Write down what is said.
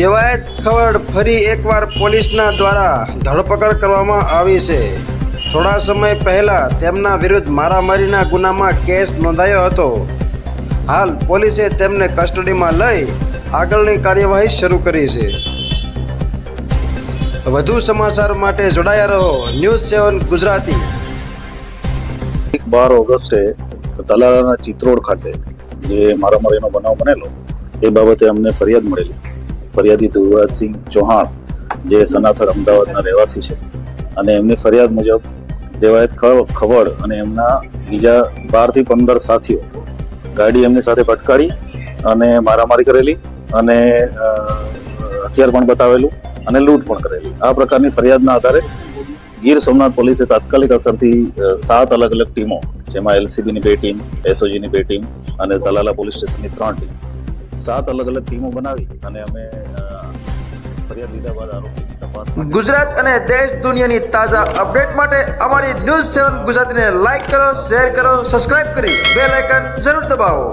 દેવાયત ખવડ ફરી એકવાર પોલીસના દ્વારા ધરપકડ કરવામાં આવી છે. થોડા સમય પહેલા તેમના વિરુદ્ધ મારામારીના ગુનામાં કેસ નોંધાયો હતો. હાલ પોલીસે તેમને કસ્ટડીમાં લઈ આગળની કાર્યવાહી શરૂ કરી છે. વધુ સમાચાર માટે જોડાયા રહો ન્યૂઝ સેવન ગુજરાતી. બાર ઓગસ્ટે તલાલાના ચિત્રોડ ખાતે જે મારામારીનો બનાવ બનેલો, એ બાબતે અમને ફરિયાદ મળેલી. ફરિયાદી ધ્રુવરાજસિંહ ચૌહાણ, જે સનાથળ અમદાવાદના રહેવાસી છે. અને એમની ફરિયાદ મુજબ દેવાયત ખવડ અને એમના બીજા બારથી પંદર સાથીઓ ગાડી એમની સાથે ભટકાડી અને મારામારી કરેલી અને હથિયાર પણ બતાવેલું અને લૂંટ પણ કરેલી. આ પ્રકારની ફરિયાદના આધારે ગીર સોમનાથ પોલીસે તાત્કાલિક અસરથી સાત અલગ અલગ ટીમો, જેમાં એલસીબીની બે ટીમ, એસઓજીની બે ટીમ અને દલાલા પોલીસ સ્ટેશનની ત્રણ ટીમ સાત અલગ અલગ ટીમો બનાવી અને અમે ફરિયાદ લીધા બાદ આરોપીની તપાસ ગુજરાત અને દેશ દુનિયાની તાજા અપડેટ માટે અમારી ન્યૂઝ સેવન ગુજરાતીને લાઈક કરો, શેર કરો, સબસ્ક્રાઇબ કરી, બેલ આઇકન જરૂર દબાવો.